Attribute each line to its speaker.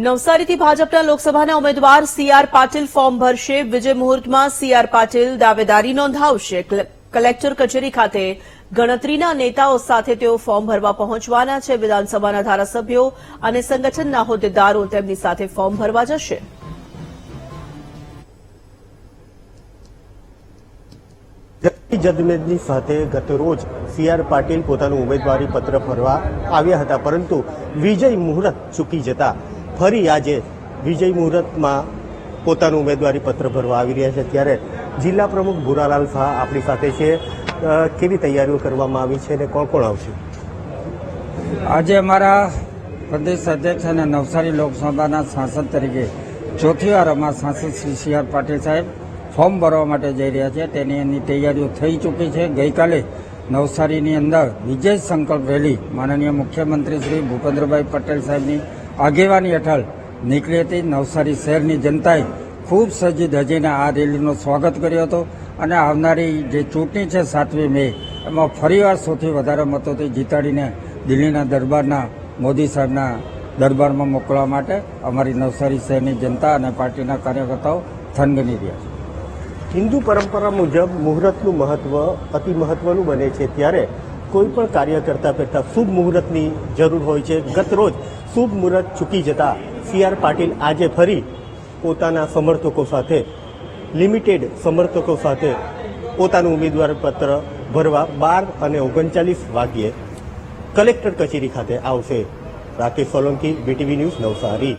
Speaker 1: નવસારીથી ભાજપના લોકસભાના ઉમેદવાર સીઆર પાટીલ ફોર્મ ભરશે. વિજય મુહૂર્તમાં સીઆર પાટીલ દાવેદારી નોંધાવશે. કલેક્ટર કચેરી ખાતે ગણતરીના નેતાઓ સાથે તેઓ ફોર્મ ભરવા પહોંચવાના છે. વિધાનસભાના ધારાસભ્યો અને સંગઠનના હોદ્દેદારો તેમની સાથે ફોર્મ ભરવા જશે.
Speaker 2: જગદીશ સાથે ગત રોજ સીઆર પાટીલ પોતાનું ઉમેદવારી પત્ર ભરવા આવ્યા હતા, પરંતુ વિજય મુહૂર્ત ચૂકી જતા ફરી આજે વિજય મુહૂર્તમાં પોતાનું ઉમેદવારી પત્ર ભરવા આવી રહ્યા છે. ત્યારે જિલ્લા પ્રમુખ ભુરાલાલ શાહ આપણી સાથે છે. કેવી તૈયારીઓ કરવામાં આવી છે અને કોણ કોણ આવશે?
Speaker 3: આજે અમારા પ્રદેશ અધ્યક્ષ અને નવસારી લોકસભાના સાંસદ તરીકે ચોથી વાર અમારા સાંસદ શ્રી સી આર પાટીલ સાહેબ ફોર્મ ભરવા માટે જઈ રહ્યા છે. તેની એની તૈયારીઓ થઈ ચૂકી છે. ગઈકાલે નવસારીની અંદર વિજય સંકલ્પ રેલી માનનીય મુખ્યમંત્રી શ્રી ભૂપેન્દ્રભાઈ પટેલ સાહેબની આગેવાની હેઠળ નીકળી હતી. નવસારી શહેરની જનતાએ ખૂબ સજી ધજીને આ રેલીનો સ્વાગત કર્યો હતો અને આવનારી જે ચૂંટણી છે સાતમી મે, એમાં ફરીવાર સૌથી વધારે મતોથી જીતાડીને દિલ્હીના દરબારના, મોદી સાહેબના દરબારમાં મોકલવા માટે અમારી નવસારી શહેરની જનતા અને પાર્ટીના કાર્યકર્તાઓ થનગની રહ્યા છે.
Speaker 2: હિન્દુ પરંપરા મુજબ મુહૂર્તનું મહત્વ અતિ મહત્વનું બને છે. ત્યારે કોઈ પણ કાર્ય કરતા શુભ મુહૂર્તની જરૂર હોય છે. ગત રોજ શુભ મુહૂર્ત ચૂકી જતા સી આર પાટીલ આજે ફરી પોતાના સમર્થકો સાથે, લિમિટેડ સમર્થકો સાથે પોતાનું ઉમેદવાર પત્ર ભરવા બાર અને ઓગણચાલીસ વાગ્યે કલેક્ટર કચેરી ખાતે આવશે. Rakesh Solanki BTV news Navsari.